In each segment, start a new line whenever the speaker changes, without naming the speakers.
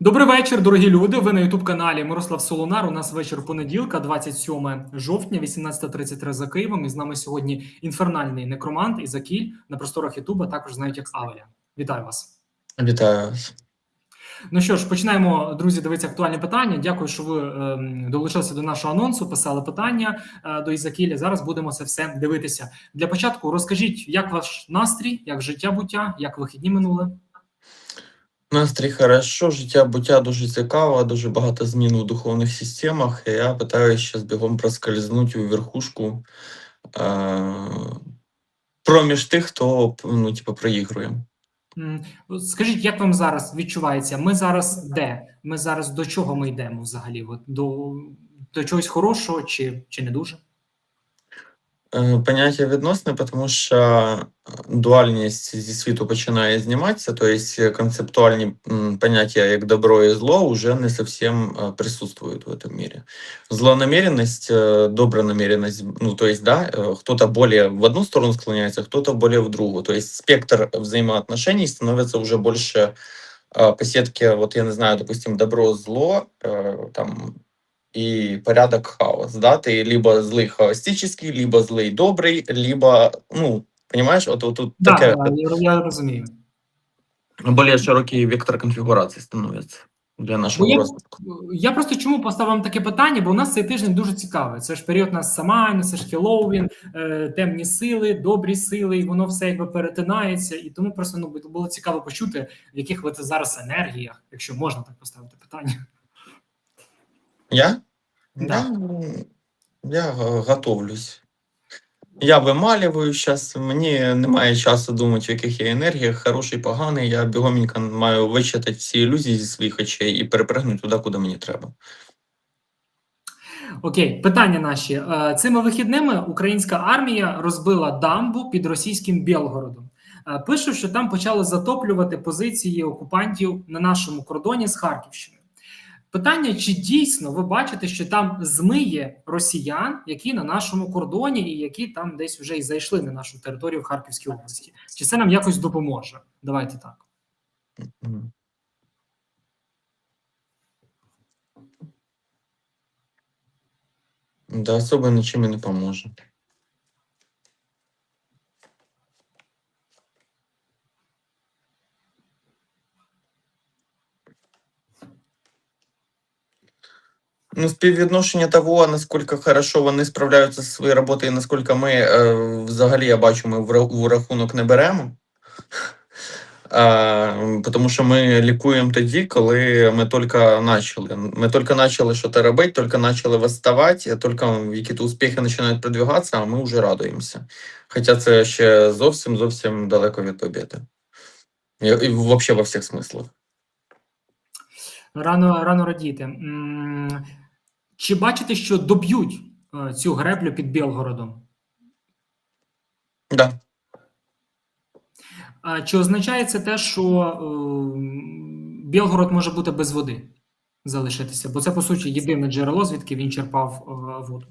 Добрий вечір, дорогі люди. Ви на Ютуб-каналі Мирослав Солонар. У нас вечір понеділка, 27 жовтня, 18.33 за Києвом. І з нами сьогодні інфернальний некромант Ізакіль на просторах Ютуба, також знають як Авеля. Вітаю вас.
Вітаю вас.
Ну що ж, починаємо, друзі, дивитися актуальні питання. Дякую, що ви ем, долучилися до нашого анонсу, писали питання е, до Ізакіля. Зараз будемо це все дивитися. Для початку розкажіть, як ваш настрій, як життя буття, як вихідні минули.
Настрій хорошо, життя буття дуже цікаво, дуже багато змін у духовних системах. І я питаюся бігом проскользнути у верхушку е- проміж тих, хто ну, типу, проігрує.
Скажіть, як вам зараз відчувається? Ми зараз де? Ми зараз до чого ми йдемо взагалі? От до, до чогось хорошого чи, чи не дуже?
Е, Поняття відносне, тому що дуальність зі світу починає зніматися, тобто концептуальні м, поняття як добро і зло вже не зовсім е, присутствують в этом мире. Злонамеренность, э, добронамеренность, ну, то есть, да, э, кто-то более в одну сторону склоняется, кто-то более в другую. То есть спектр взаимоотношений становится уже больше э, по сетке, вот я не знаю, допустим, добро, зло, э, там, и порядок хаос, да, ты либо злый хаостический, либо злый добрый, либо, ну, понимаешь, вот, вот тут
Да,
такая
да, я, я розумію.
более широкий вектор конфигурации становится для нашего
Ну, я-
розвитку.
Я просто чому поставив вам таке питання, бо у нас цей тиждень дуже цікавий. Це ж період у нас Самайн, це ж Хеллоуін, е, темні сили, добрі сили, і воно все якби перетинається. І тому просто ну було цікаво почути, в яких ви це зараз енергіях, якщо можна так поставити питання.
Я?
Да.
Я, я готовлюсь. Я вималюю зараз, мені немає часу думати, в яких я енергіях, хороший, поганий. Я бігоменько маю вичитати всі ілюзії зі своїх очей і перепригнути туди, куди мені треба.
Окей, питання наші Е, цими вихідними українська армія розбила дамбу під російським Білгородом. Е, Пишуть, що там почали затоплювати позиції окупантів на нашому кордоні з Харківщиною. Питання: чи дійсно ви бачите, що там змиє росіян, які на нашому кордоні, і які там десь вже і зайшли на нашу територію в Харківській області? Чи це нам якось допоможе? Давайте так.
Да, особо нічим і не поможе. Ну, співвідношення того, наскільки хорошо вони справляються зі своєю роботою, і наскільки ми е, взагалі я бачу, ми в рахунок не беремо. А, тому що ми лікуємо тоді, коли ми тільки почали. Ми тільки почали щось робити, тільки почали виставати, тільки якісь успіхи починають продвигатися, а ми вже радуємося. Хоча це ще зовсім зовсім далеко від побіди. І, і взагалі во всіх смислах.
Рано рано радіти. Чи бачите, що доб'ють е, цю греблю під Білгородом?
Да.
Чи означає це те, що е, Білгород може бути без води залишитися? Бо це по суті єдине джерело, звідки він черпав е, воду.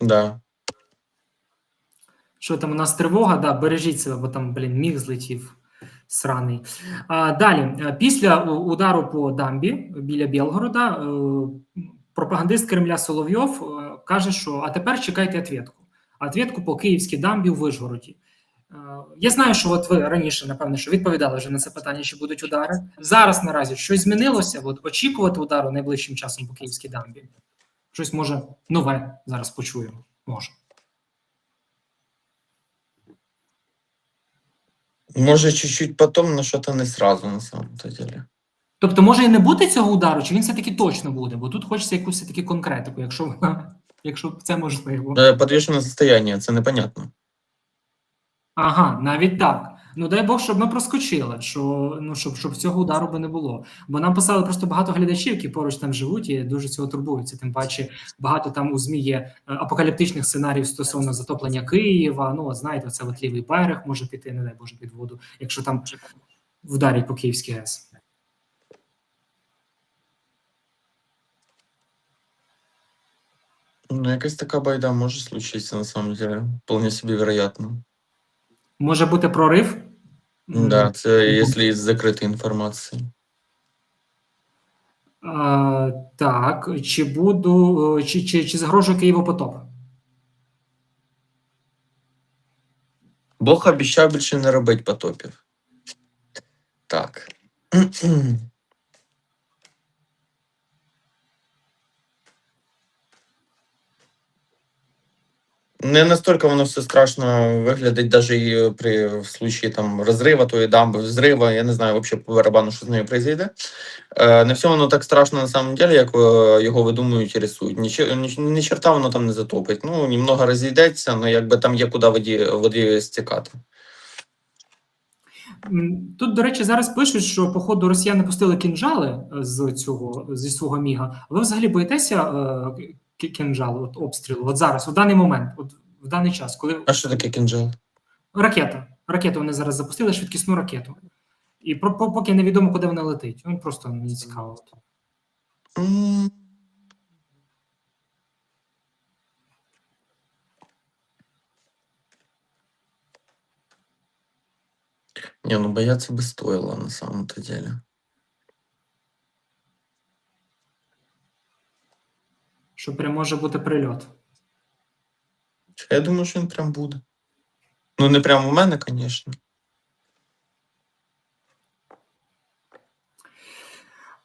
Да.
Що там у нас тривога? Да, бережіть себе, бо там, блін, міг злетів сраний. А, далі, е, після удару по дамбі біля Білгорода, е, пропагандист Кремля Соловйов е, каже, що а тепер чекайте ответку. Ответку по київській дамбі у Вишгороді. Е, Я знаю, що от ви раніше, напевно, що відповідали вже на це питання, чи будуть удари. Зараз наразі щось змінилося. От очікувати удару найближчим часом по київській дамбі. Щось може нове зараз почуємо. Може.
Може, чуть-чуть потом, но що то не сразу на самом-то деле.
Тобто, може і не бути цього удару, чи він все-таки точно буде? Бо тут хочеться якусь все-таки конкретику, якщо якщо це можливо.
Е, Подвішене состояние, це непонятно.
Ага, навіть так. Ну дай Бог, щоб ми проскочили, що ну щоб, щоб цього удару би не було. Бо нам писали просто багато глядачів, які поруч там живуть і дуже цього турбуються. Тим паче багато там у ЗМІ є е, апокаліптичних сценаріїв стосовно затоплення Києва. Ну, знаєте, це от лівий берег може піти, не дай Боже, під воду, якщо там вдарять по Київській ГЕС.
Ну, якась така байда може случитися на самом деле. Вполне собі вероятно.
Може бути прорив
Да, це якщо із закритої інформації.
А, так, чи буду, чи, чи, чи загрожує Києву потоп?
Бог обіцяв більше не робити потопів. Так. Не настолько воно все страшно виглядить, і при в случае там розрива тої дамби, взрива, я не знаю вообще по барабану, що з нею произойде. Е, не все воно так страшно на самом деле, як е, його видумують і рисують. Ні, ні, ні черта воно там не затопить. Ну, немного розійдеться, але якби там є куди воді, воді стікати.
Тут, до речі, зараз пишуть, що походу росіяни пустили кінжали е, з цього зі свого міга. Ви взагалі боїтеся кі- кінжалу, от обстрілу? От зараз, у даний момент, от в даний час, коли
А що таке кінжал?
ракета, ракету вони зараз запустили, швидкісну ракету. І про, по- поки невідомо, куди вона летить. Ну просто мені цікаво.
М. Не, ну бояться бы стоило на самом-то деле.
Що прям може бути прильот.
Я думаю, що він прям буде. Ну, не прямо у мене, звісно.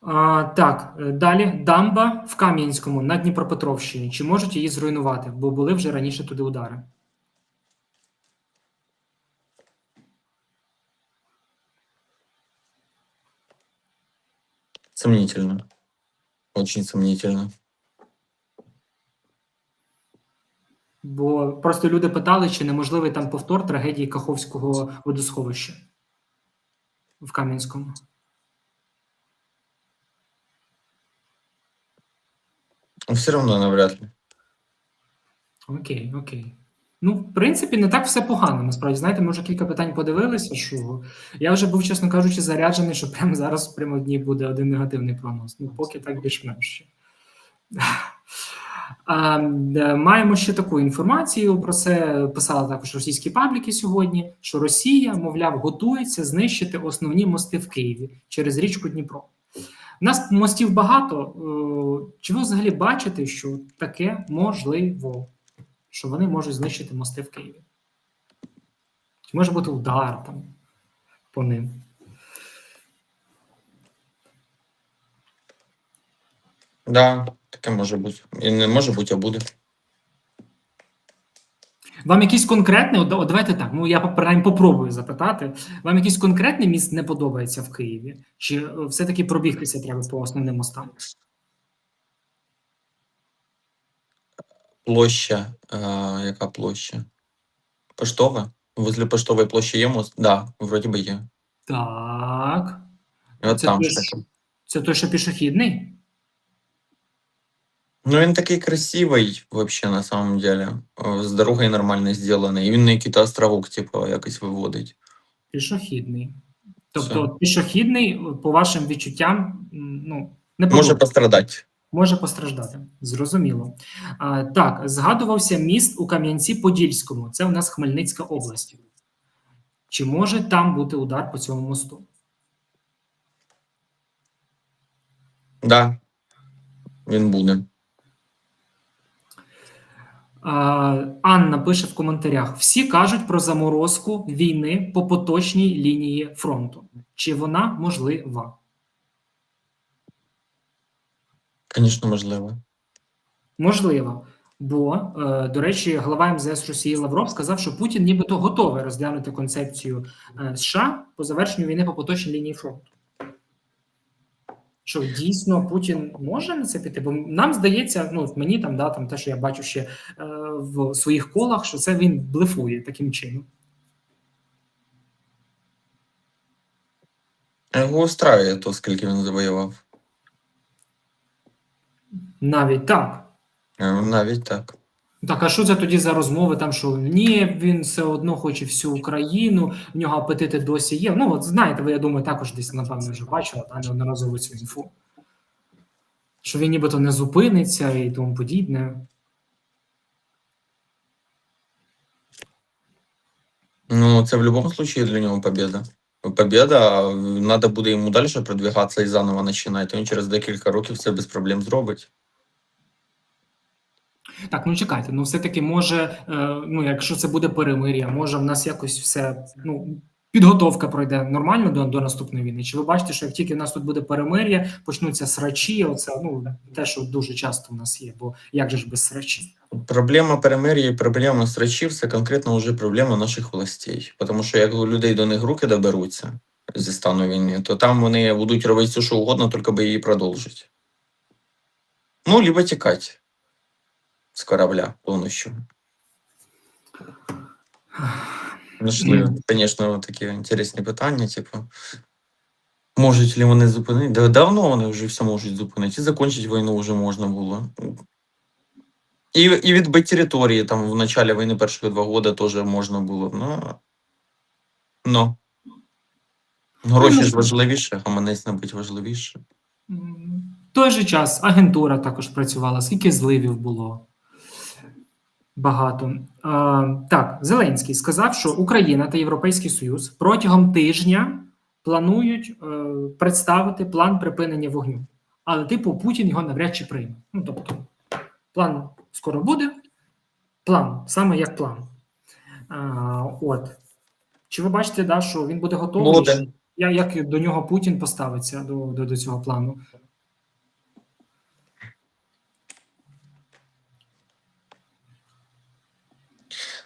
А, так, е, далі дамба в Кам'янському на Дніпропетровщині. Чи можуть її зруйнувати? Бо були вже раніше туди удари.
Сомнительно. Очень сомнительно.
Бо просто люди питали, чи неможливий там повтор трагедії Каховського водосховища в Кам'янському.
Все равно навряд ли.
Окей, окей. Ну, в принципі, не так все погано. Насправді, знаєте, ми вже кілька питань подивилися, що я вже був, чесно кажучи, заряджений, що прямо зараз прямо в дні буде один негативний прогноз. Ну, поки так більш-менш. Е, маємо ще таку інформацію. Про це писали також російські пабліки сьогодні. Що Росія, мовляв, готується знищити основні мости в Києві через річку Дніпро. У нас мостів багато. Е, Чи ви взагалі бачите, що таке можливо? Що вони можуть знищити мости в Києві? Чи може бути удар там по ним?
Да, таке може бути. І не може бути, а буде.
Вам якийсь конкретний, от, давайте так, ну я принаймні попробую запитати. Вам якийсь конкретний міст не подобається в Києві? Чи е, все-таки пробігтися треба по основним мостам?
Площа. Е, яка площа? Поштова? Возле поштової площі є мост? Да, вроді би є.
Так.
І от
Це
там
той, що- Це той, що пішохідний?
Ну, він такий красивий, вообще, на самом деле. З дорогою нормально зроблений. І він на якийсь островок, типу, якось виводить.
Пішохідний. Тобто,
Все.
пішохідний, по вашим відчуттям, ну, не
Може
подобається.
пострадати.
Може постраждати, зрозуміло. А, так, згадувався міст у Кам'янці-Подільському. Це у нас Хмельницька область. Чи може там бути удар по цьому мосту?
Да. Він буде.
А, Анна пише в коментарях: всі кажуть про заморозку війни по поточній лінії фронту. Чи вона можлива?
Звісно, можливо.
Можливо. Бо, е, до речі, глава МЗС Росії Лавров сказав, що Путін нібито готовий розглянути концепцію е, США по завершенню війни по поточній лінії фронту. Що дійсно Путін може на це піти? Бо нам здається, ну мені там да там те, що я бачу ще е, в своїх колах, що це він блефує таким чином.
Його устраює то, скільки він завоював.
Навіть так.
Е, Навіть так.
Так, а що це тоді за розмови? Там що ні, він все одно хоче всю Україну, в нього апетити досі є. Ну, от знаєте, ви я думаю, також десь напевно вже бачили та неодноразово цю інфу. Що він нібито не зупиниться і тому подібне.
Ну, це в будь-якому випадку для нього побіда. побіда, треба буде йому далі продвигатися і заново починати. Він через декілька років це без проблем зробить.
Так, ну чекайте, ну все-таки може, е, ну якщо це буде перемир'я, може в нас якось все, ну, підготовка пройде нормально до, до наступної війни? Чи ви бачите, що як тільки в нас тут буде перемир'я, почнуться срачі, оце, ну, те, що дуже часто в нас є, бо як же ж без срачі?
Проблема перемир'я і проблема срачів це конкретно вже проблема наших властей. Тому що як у людей до них руки доберуться зі стану війни, то там вони будуть робити все, що угодно, тільки би її продовжити. Ну, либо тікати з корабля повністю. Знайшли, звісно, такі інтересні питання, типу. Можуть ли вони зупинити? Да, давно вони вже все можуть зупинити. І закінчити війну вже можна було. І, і відбити території там в началі війни перших два роки теж можна було. Ну, ну. Гроші ж важливіше, гаманець набить важливіше.
В той же час агентура також працювала, скільки зливів було. Багато. Е, так, Зеленський сказав, що Україна та Європейський Союз протягом тижня планують е, представити план припинення вогню. Але, типу, Путін його навряд чи прийме. Ну, тобто, план скоро буде. План, саме як план. Е, от. Чи ви бачите, да, що він буде готовий?
Буде.
Я, як до нього Путін поставиться до, до, до цього плану?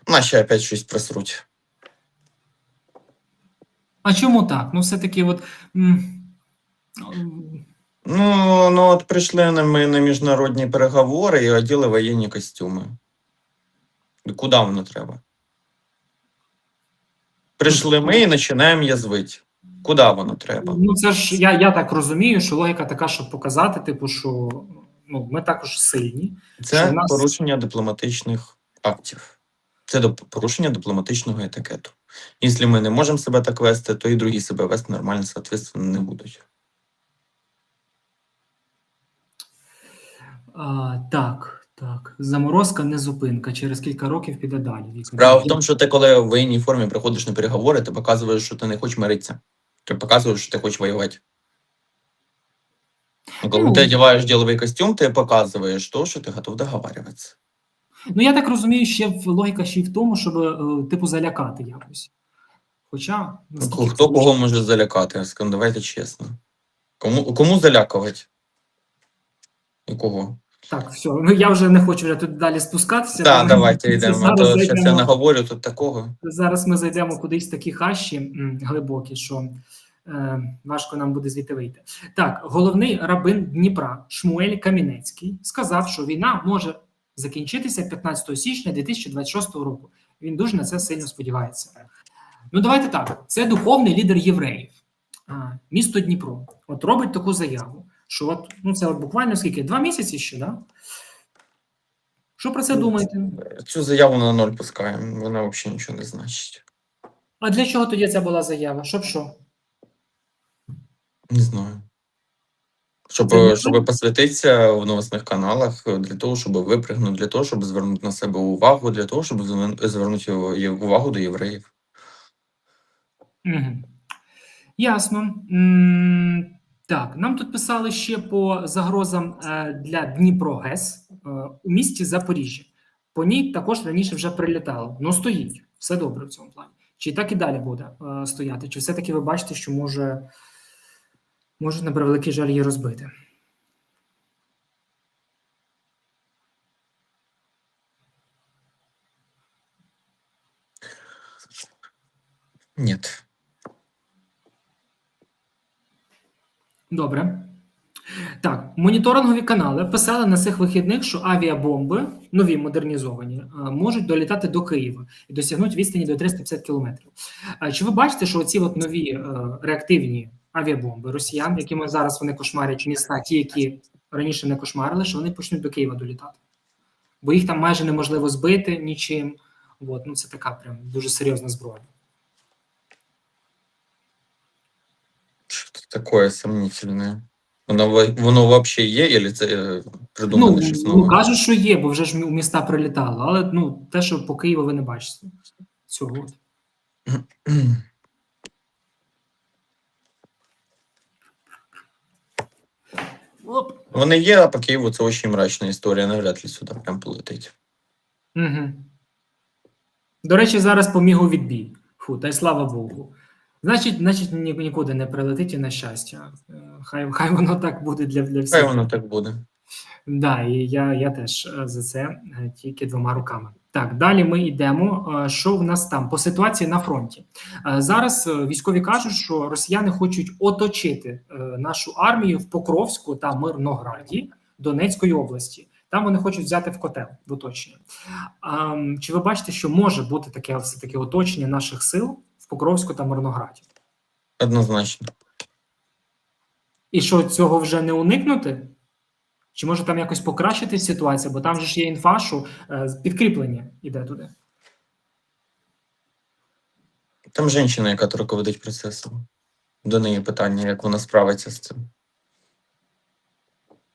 Наші опять щось просруть.
А чому так? Ну, все-таки, от.
Ну, ну от прийшли на ми на міжнародні переговори і оділи воєнні костюми. Куди воно треба? Прийшли ми і починаємо язвити. Куди воно треба?
Ну, це ж я, я так розумію, що логіка така, щоб показати, типу, що ну, ми також сильні.
Це
що нас-
порушення дипломатичних актів. Це порушення дипломатичного етикету. Якщо ми не можемо себе так вести, то і другі себе вести нормально, соответственно, не будуть.
А, так, так. Заморозка не зупинка. Через кілька років піде далі.
Справа в тому, що ти, коли в воєнній формі приходиш на переговори, ти показуєш, що ти не хочеш миритися. Ти показуєш, що ти хочеш воювати. Коли
Ну.
ти одягаєш діловий костюм, ти показуєш то, що ти готов договарюватися.
Ну, я так розумію, ще в логіка ще й в тому, щоб е, типу залякати якось. Хоча наскільки
Хто
це
кого може залякати? Давайте чесно. Кому, кому залякувати? І кого?
Так, все. Ну я вже не хочу вже тут далі спускатися.
Так,
Ми-
давайте йдемо. То зараз я наговорю тут такого.
зараз ми зайдемо кудись в такі хащі глибокі, що е, важко нам буде звідти вийти. Так, головний рабин Дніпра Шмуель Камінецький сказав, що війна може закінчитися 15 січня 2026 року. Він дуже на це сильно сподівається. Ну, давайте так. Це духовний лідер євреїв, місто Дніпро. От робить таку заяву, що от, ну це от буквально скільки? Два місяці ще, да? Що про це
Ну,
думаєте?
Цю заяву на ноль пускаємо, вона взагалі нічого не значить.
А для чого тоді ця була заява? Щоб що?
Не знаю. Щоб, щоб посвятитися в новосних каналах, для того, щоб випригнути, для того, щоб звернути на себе увагу, для того, щоб звернути є- увагу до євреїв.
Угу. Ясно. Так, нам тут писали ще по загрозам е, для Дніпро-ГЕС е, у місті Запоріжжя. По ній також раніше вже прилітало. Ну, стоїть. Все добре в цьому плані. Чи так і далі буде е, стояти? Чи все-таки ви бачите, що може, може на превеликий жаль її розбити?
Ні.
Добре. Так, моніторингові канали писали на цих вихідних, що авіабомби, нові модернізовані, е, можуть долітати до Києва і досягнуть відстані до 350 кілометрів. Чи ви бачите, що ці от нові е, реактивні авіабомби росіян, якими зараз вони кошмарять міста, ті, які раніше не кошмарили, що вони почнуть до Києва долітати? Бо їх там майже неможливо збити нічим. От, ну це така прям дуже серйозна зброя.
Що таке сомнительне? Воно, воно взагалі є, або це е, придумане
Ну,
щось
ну кажуть, що є, бо вже ж у міста прилітало, але ну те, що по Києву ви не бачите цього.
Вони є, а по Києву це дуже мрачна історія, навряд ли сюди прям полетить.
Угу. До речі, зараз по мігу відбій. Фу, та й слава Богу. Значить, значить ні- нікуди не прилетить і на щастя. Е, Хай, хай воно так буде для, для всіх.
Хай воно так буде.
Да, і я, я теж е, за це е, тільки двома руками. Так, далі ми йдемо. Е, Що в нас там по ситуації на фронті? Е, Зараз е, військові кажуть, що росіяни хочуть оточити нашу армію в Покровську та Мирнограді Донецької області. Там вони хочуть взяти в котел в оточення. Чи ви бачите, що може бути таке все таки оточення наших сил в Покровську та Мирнограді?
Однозначно.
І що цього вже не уникнути? Чи може там якось покращити ситуацію? Бо там же ж є інфа, що е, підкріплення іде туди.
Там жінка, яка руководить процесом. До неї питання, як вона справиться з цим.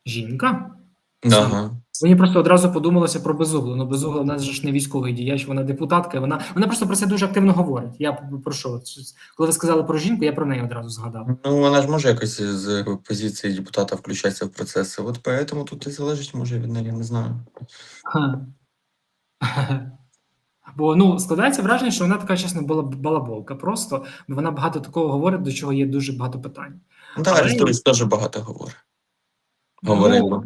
Жінка?
Ага.
Мені просто одразу подумалося про безуглу. Ну, безугла в нас же ж не військовий діяч, вона депутатка. Вона вона просто про це дуже активно говорить. Я про що? Коли ви сказали про жінку, я про неї одразу згадав.
Ну, вона ж може якось з позиції депутата включатися в процеси. От поэтому тут і залежить, може, від неї, не знаю.
Ха. Бо ну складається враження, що вона така чесно була балаболка. Просто вона багато такого говорить, до чого є дуже багато питань.
Ну, та Арестович теж багато говорить. Говорила.
Ну,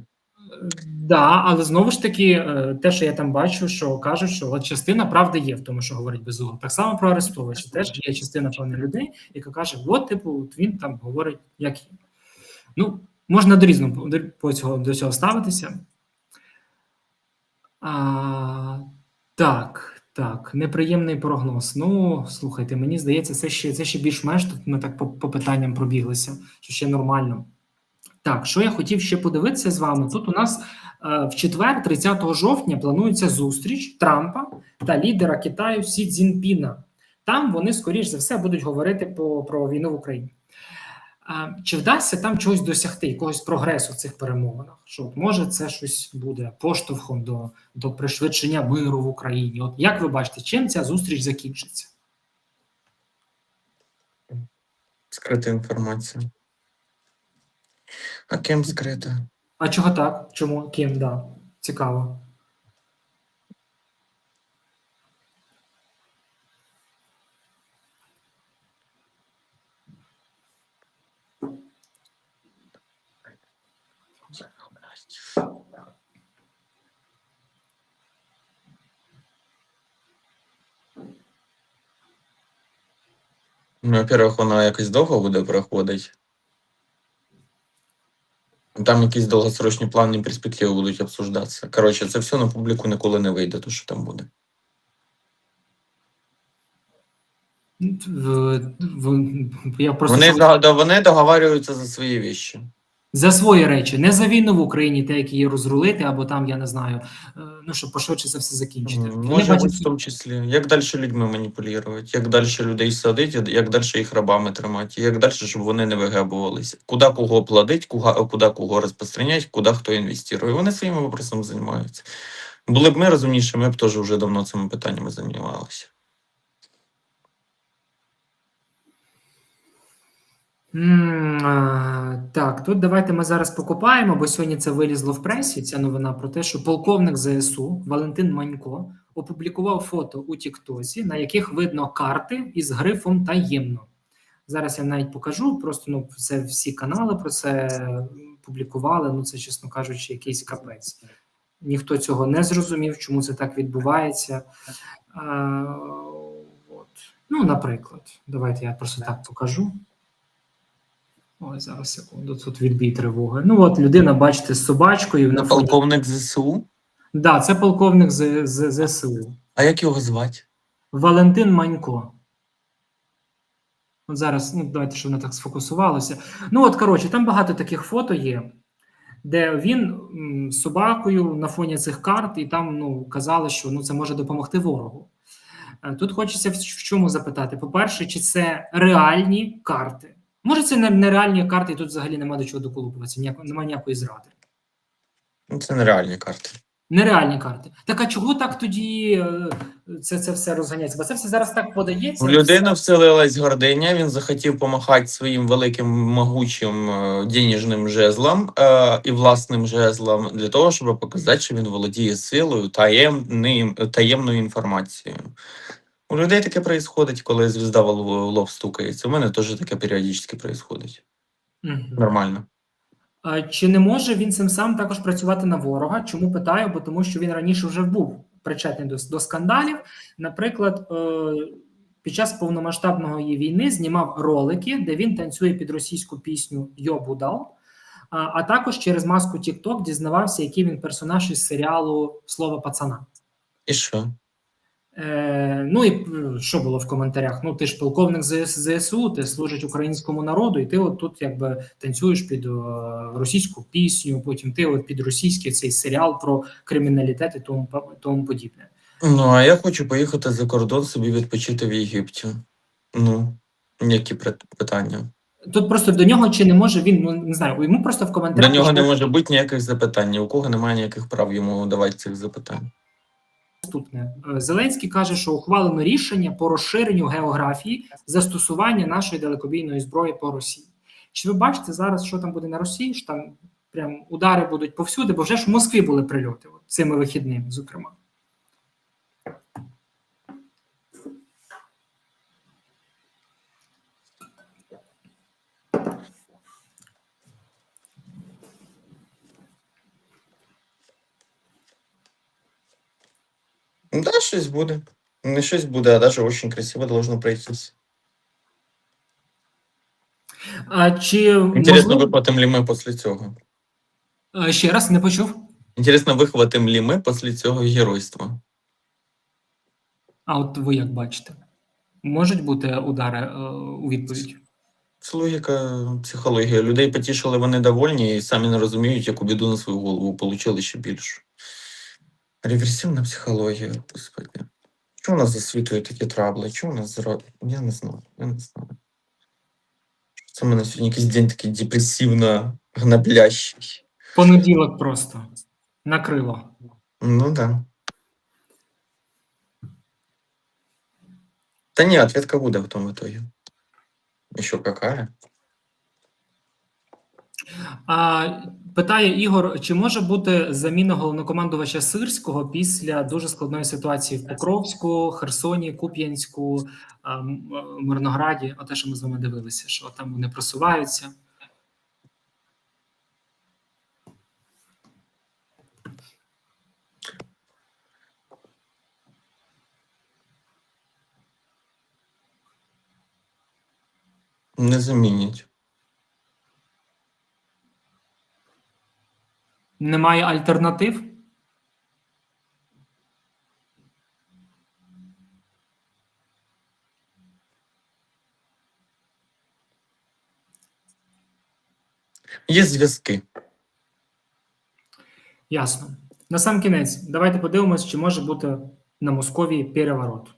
Да, але знову ж таки, е, те, що я там бачу, що кажуть, що от частина правди є в тому, що говорить Безугла. Так само про Арестовича. Теж є частина певних людей, яка каже: от, типу, от він там говорить, як є. Ну, можна дорізно по- по цього, до цього ставитися. А, так, так, неприємний прогноз. Ну, слухайте, мені здається, це ще, це ще більш-менш тут ми так по, по питанням пробіглися, що ще нормально. Так, що я хотів ще подивитися з вами? Тут у нас в четвер, 30 жовтня, планується зустріч Трампа та лідера Китаю Сі Цзіньпіна. Там вони, скоріш за все, будуть говорити по, про війну в Україні. Е, чи вдасться там чогось досягти, якогось прогресу в цих перемовинах? Що може це щось буде поштовхом до, до пришвидшення миру в Україні? От як ви бачите, чим ця зустріч закінчиться?
Скрита інформація. А ким скрита?
А чого так? Чому ким? Да. Цікаво.
Ну, во-первых, вона якось довго буде проходити. Там якісь довгосрочні плани і перспективи будуть обсуждатися. Коротше, це все на публіку ніколи не вийде, то що там буде.
В, я просто
Вони, вони договарюються за свої віщі.
За свої речі, не за війну в Україні, те, які є розрулити, або там, я не знаю, е, ну щоб пошвидше це все закінчити.
Може бути в тому числі. Як далі людьми маніпулювати, як далі людей садити, як далі їх рабами тримати, як далі, щоб вони не вигебувалися. Куди кого плодить, куди, куди кого розпространять, куди хто інвестує. Вони своїми вопросами займаються. Були б ми розумніші, ми б теж вже давно цими питаннями займалися.
М, а, Так, тут давайте ми зараз покопаємо, бо сьогодні це вилізло в пресі. Ця новина про те, що полковник ЗСУ Валентин Манько опублікував фото у Тіктосі, на яких видно карти із грифом таємно. Зараз я навіть покажу. Просто ну це всі канали про це публікували. Ну це, чесно кажучи, якийсь капець. Ніхто цього не зрозумів, чому це так відбувається. А, от. Ну, наприклад, давайте я просто так покажу. Ой, зараз секунду, тут відбій тривоги. Ну, от людина, бачите, з собачкою на.
Полковник ЗСУ.
Да, це полковник з, з, ЗСУ.
А як його звати?
Валентин Манько. От зараз, ну, давайте, щоб воно так сфокусувалося. Ну, от, коротше, там багато таких фото є, де він м, з собакою на фоні цих карт, і там ну, казали, що ну, це може допомогти ворогу. Е, Тут хочеться в чому запитати: по-перше, чи це реальні карти? Може, це не, не карти, і тут взагалі нема до чого доколупуватися, ніяко, немає ніякої зради.
Ну, Це нереальні карти.
Нереальні карти. Так а чого так тоді е, це, це все розганяється? Бо це все зараз так подається.
У людини вселилась гординя, він захотів помахати своїм великим могучим е, денежним жезлом е, і власним жезлом для того, щоб показати, що він володіє силою таємним, таємною інформацією. У людей таке відбувається, коли звізда в лоб- стукається. У мене теж таке періодично відбувається.
Мгм.
Нормально.
А Чи не може він цим сам також працювати на ворога? Чому питаю? Бо тому, що він раніше вже був причетний до, до скандалів. Наприклад, е, під час повномасштабної війни знімав ролики, де він танцює під російську пісню Йо Будал. А, а також через маску TikTok дізнавався, який він персонаж із серіалу Слово пацана.
І що?
Е, ну і е, що було в коментарях? Ну, ти ж полковник ЗС, ЗСУ, ти служиш українському народу, і ти от тут якби танцюєш під е, російську пісню, потім ти от під російський цей серіал про криміналітет і тому, тому подібне.
Ну, а я хочу поїхати за кордон собі відпочити в Єгипті. Ну, які пр- питання?
Тут просто до нього чи не може він, ну не знаю, йому просто в коментарях.
До нього не може бути ніяких запитань, ні у кого немає ніяких прав йому давати цих запитань.
Наступне. Е, Зеленський каже, що ухвалено рішення по розширенню географії застосування нашої далекобійної зброї по Росії. Чи ви бачите зараз, що там буде на Росії? Що там прям удари будуть повсюди, бо вже ж в Москві були прильоти от, цими вихідними, зокрема.
Да, щось буде. Не щось буде, а навіть дуже красиво должно пройтись.
А чи
Інтересно,
можливо...
вихватим ли ми після цього?
Е, ще раз не почув?
Інтересно, вихватим ли ми після цього геройства?
А от ви як бачите? Можуть бути удари е, у відповідь?
Це логіка психологія. Людей потішили, вони довольні і самі не розуміють, яку біду на свою голову отримали ще більше. Реверсивна психологія, господи. Чому у нас засвітують такі трабли? Чому у нас зра... Я не знаю, я не знаю. Це в мене сьогодні якийсь день такий депресивно гноблящий.
Понеділок просто накрило.
Ну да. Та ні, ответка буде в тому итоге. Еще какая?
А, питає Ігор: чи може бути заміна головнокомандувача Сирського після дуже складної ситуації в Покровську, Херсоні, Куп'янську, Мирнограді? Оте, що ми з вами дивилися, що там вони просуваються.
Не замінять.
Немає альтернатив?
Є зв'язки.
Ясно. На сам кінець, давайте подивимось, чи може бути на Московії переворот.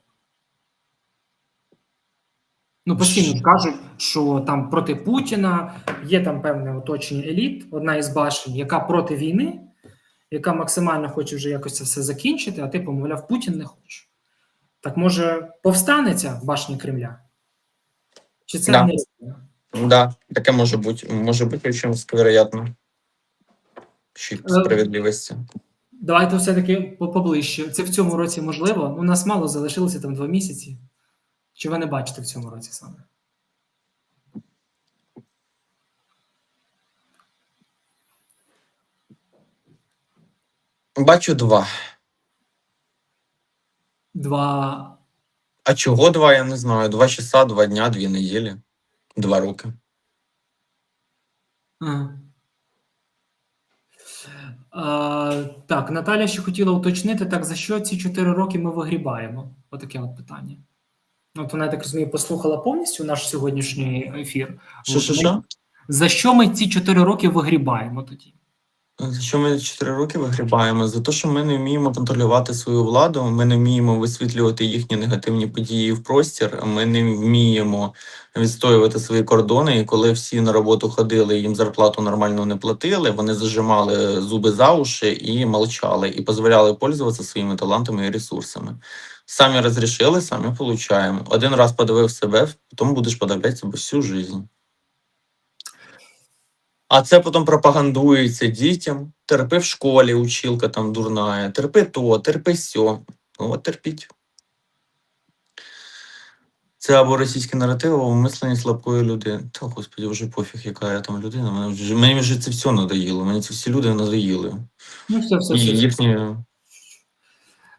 Ну, постійно кажуть, що там проти Путіна є там певне оточення еліт, одна із башень, яка проти війни, яка максимально хоче вже якось це все закінчити, а типу, мовляв, Путін не хоче. Так може повстанеться башня Кремля? Чи це
Да.
не
Да, таке може бути. Може бути очень вероятно. Щит
Е,
справедливості.
Давайте все-таки поближче. Це в цьому році можливо. Ну, нас мало залишилося там два місяці. Чи ви не бачите в цьому році саме?
Бачу два.
Два.
А чого два, я не знаю. Два часа, два дня, дві неділі, два роки.
Ага. А, так, Наталя ще хотіла уточнити, так за що ці чотири роки ми вигрібаємо? Отаке от питання. От вона, я так розумію, послухала повністю наш сьогоднішній ефір.
Що, що, що?
За що ми ці чотири роки вигрібаємо тоді?
За що ми 4 роки вигрібаємо? За те, що ми не вміємо контролювати свою владу, ми не вміємо висвітлювати їхні негативні події в простір, ми не вміємо відстоювати свої кордони. І коли всі на роботу ходили, їм зарплату нормально не платили, вони зажимали зуби за уші і молчали, і дозволяли пользуватися своїми талантами і ресурсами. Самі розрішили, самі получаємо. Один раз подавив себе, потім будеш подавляти себе всю життя. А це потім пропагандується дітям. Терпи в школі, училка там дурная, терпи то, терпи сьо. Ну, От терпіть. Це або російський наратив, або мислення слабкої людини. Та господи, вже пофіг, яка я там людина. Мені вже, мені вже це все надоїло. Мені ці всі люди надоїли.
Ну, все, все,
І
все.
їхні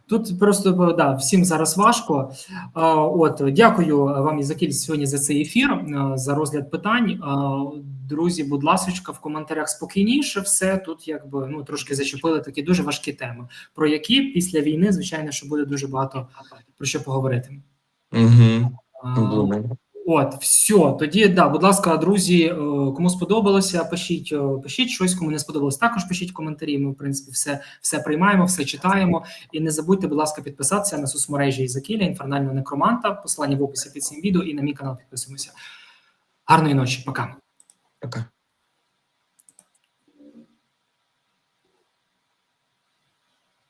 Тут просто да, всім зараз важко. От дякую вам Ізакіль сьогодні за цей ефір, за розгляд питань. Друзі, будь ласка, в коментарях спокійніше. Все тут, якби ну трошки зачепили такі дуже важкі теми, про які після війни, звичайно, що буде дуже багато про що поговорити.
угу.
А. От, все. Тоді да, будь ласка, друзі, е, кому сподобалося, пишіть, е, пишіть щось, кому не сподобалось. Також пишіть коментарі. Ми, в принципі, все, все приймаємо, все читаємо. І не забудьте, будь ласка, підписатися на соцмережі Ізакіля, інфернального некроманта. Посилання в описі під цим відео і на мій канал підписуємося. Гарної ночі, пока.
Пока.